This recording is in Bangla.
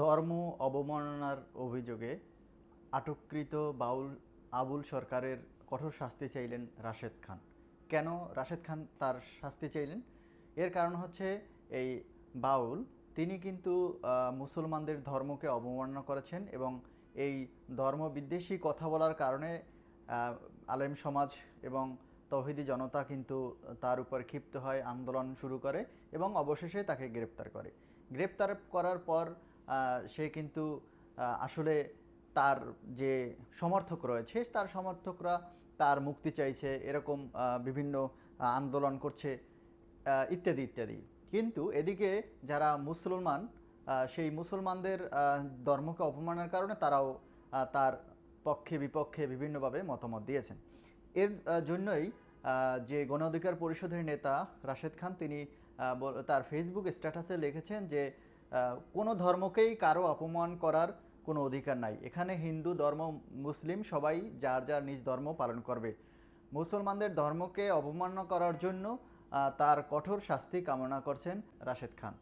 ধর্ম অবমাননার অভিযোগে আটককৃত বাউল, আবুল সরকারের কঠোর শাস্তি চাইলেন রাশেদ খান। কেন রাশেদ খান তার শাস্তি চাইলেন? এর কারণ হচ্ছে এই বাউল, তিনি কিন্তু মুসলমানদের ধর্মকে অবমাননা করেছেন এবং এই ধর্মবিদ্বেষী কথা বলার কারণে আলেম সমাজ এবং তৌহিদি জনতা কিন্তু তার উপর ক্ষিপ্ত হয়, আন্দোলন শুরু করে এবং অবশেষে তাকে গ্রেপ্তার করে। গ্রেপ্তার করার পর সে কিন্তু আসলে তার যে সমর্থক রয়েছে, তার সমর্থকরা তার মুক্তি চাইছে, এরকম বিভিন্ন আন্দোলন করছে ইত্যাদি ইত্যাদি। কিন্তু এদিকে যারা মুসলমান সেই মুসলমানদের ধর্মকে অপমানের কারণে তারাও তার পক্ষে, বিপক্ষে বিভিন্নভাবে মতামত দিয়েছেন। এর জন্যই যে গণ অধিকার পরিষদের নেতা রাশেদ খান, তিনি তার ফেসবুক স্ট্যাটাসে লিখেছেন যে কোনো ধর্মকেই কারও অপমান করার কোনো অধিকার নাই। এখানে হিন্দু ধর্ম, মুসলিম সবাই যার যার নিজ ধর্ম পালন করবে। মুসলমানদের ধর্মকে অবমাননা করার জন্য তার কঠোর শাস্তি কামনা করছেন রাশেদ খান।